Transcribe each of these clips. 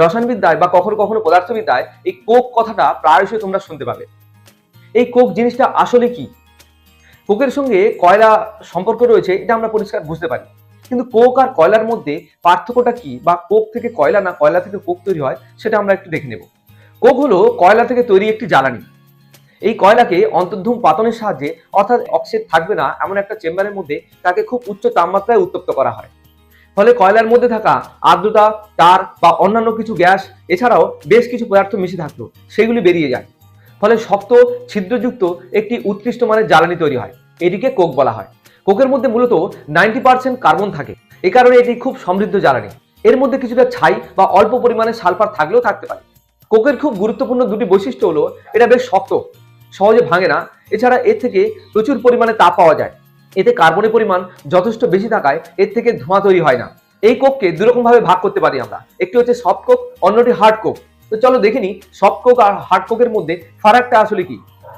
রসায়নবিদ্যায় বা কখনো কখনো পদার্থবিদ্যায় এই কোক কথাটা প্রায়শই তোমরা শুনতে পাবে। এই কোক জিনিসটা আসলে কি? কোকের সঙ্গে কয়লা সম্পর্ক রয়েছে, এটা আমরা পরিষ্কার বুঝতে পারি। কিন্তু কোক আর কয়লার মধ্যে পার্থক্যটা কি বা কোক থেকে কয়লা না কয়লা থেকে কোক তৈরি হয়, সেটা আমরা একটু দেখে নেব। কোক হলো কয়লা থেকে তৈরি একটি জ্বালানি। এই কয়লাকে অন্তর্ধূম পাতনের সাহায্যে, অর্থাৎ অক্সিজেন থাকবে না, এমন একটা চেম্বারের মধ্যে তাকে খুব উচ্চ তাপমাত্রায় উত্তপ্ত করা হয়। ফলে কয়লার মধ্যে থাকা আর্দ্রতা, তার বা অন্যান্য কিছু গ্যাস, এছাড়াও বেশ কিছু পদার্থ মিশে থাকল, সেগুলি বেরিয়ে যায়। ফলে শক্ত, ছিদ্রযুক্ত একটি উৎকৃষ্ট মানের জ্বালানি তৈরি হয়, এটিকে কোক বলা হয়। কোকের মধ্যে মূলত নাইনটি পার্সেন্ট কার্বন থাকে, এ কারণে এটি খুব সমৃদ্ধ জ্বালানি। এর মধ্যে কিছুটা ছাই বা অল্প পরিমাণে সালফার থাকলেও থাকতে পারে। কোকের খুব গুরুত্বপূর্ণ দুটি বৈশিষ্ট্য হলো, এটা বেশ শক্ত, সহজে ভাঙে না, এছাড়া এর থেকে প্রচুর পরিমাণে তাপ পাওয়া যায়। এতে কার্বনের পরিমাণ যথেষ্ট বেশি থাকায় এর থেকে ধোঁয়া তৈরি হয় না। এই কোককে দুরকমভাবে ভাগ করতে পারি আমরা। একটি হচ্ছে সফট কোক, অন্যটি হার্ড কোক। তো চলো দেখে নিই, সফট কোক আর হার্ড কোকের মধ্যে ফারাকটা আসলে কি?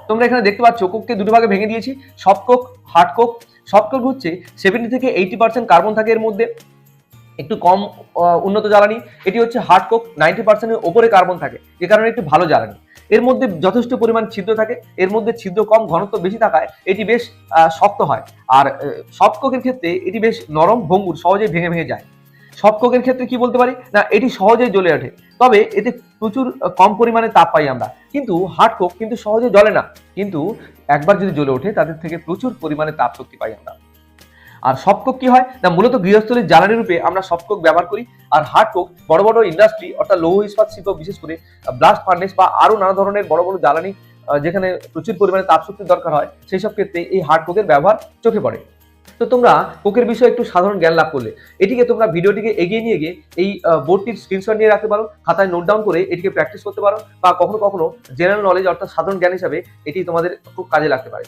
তোমরা এখানে দেখতে পাচ্ছ, কোককে দুটো ভাগে ভেঙে দিয়েছি, soft coke, hard coke. Soft coke হচ্ছে সেভেন্টি থেকে এইটি পার্সেন্ট কার্বন থাকে এর মধ্যে। একটু কম উন্নত জ্বালানি, এটি হচ্ছে হার্ড কোক নাইনটি পার্সেন্টের ওপরে কার্বন থাকে, যে কারণে একটি ভালো জ্বালানি। এর মধ্যে যথেষ্ট পরিমাণ ছিদ্র থাকে, এর মধ্যে ছিদ্র কম, ঘনত্ব বেশি থাকায় এটি বেশ শক্ত হয়। আর সফট কোকের ক্ষেত্রে এটি বেশ নরম, ভঙ্গুর সহজেই ভেঙে ভেঙে যায়। সফট কোকের ক্ষেত্রে কি বলতে পারি? না, এটি সহজেই জ্বলে ওঠে। তবে এতে প্রচুর কম পরিমাণে তাপ পাই আমরা। কিন্তু হার্ড কোক কিন্তু সহজে জ্বলে না। কিন্তু একবার যদি জ্বলে ওঠে, তাদের থেকে প্রচুর পরিমাণে তাপ শক্তি পাই আমরা। আর সফট কোক কি হয়? না, মূলত গৃহস্থলীর জ্বালানি রূপে আমরা সফট কোক ব্যবহার করি। আর হার্ড কোক বড় বড় ইন্ডাস্ট্রি অর্থাৎ লৌহ ইস্পাত শিল্প, বিশেষ করে ব্লাস্ট ফার্নেস বা আরও নানা ধরনের বড় বড় জ্বালানি যেখানে প্রচুর পরিমাণে তাপ শক্তির দরকার হয়, সেই সব ক্ষেত্রে এই হার্ড কোকের ব্যবহার চোখে পড়ে। তো তোমরা কোকের বিষয়ে একটু সাধারণ জ্ঞান লাভ করলে। এটিকে তোমরা ভিডিওটিকে এগিয়ে নিয়ে গিয়ে এই বোর্ডটির স্ক্রিনশট নিয়ে রাখতে পারো, খাতায় নোট ডাউন করে এটিকে প্র্যাকটিস করতে পারো, বা কখনো কখনো জেনারেল নলেজ অর্থাৎ সাধারণ জ্ঞান হিসাবে এটি তোমাদের খুব কাজে লাগতে পারে।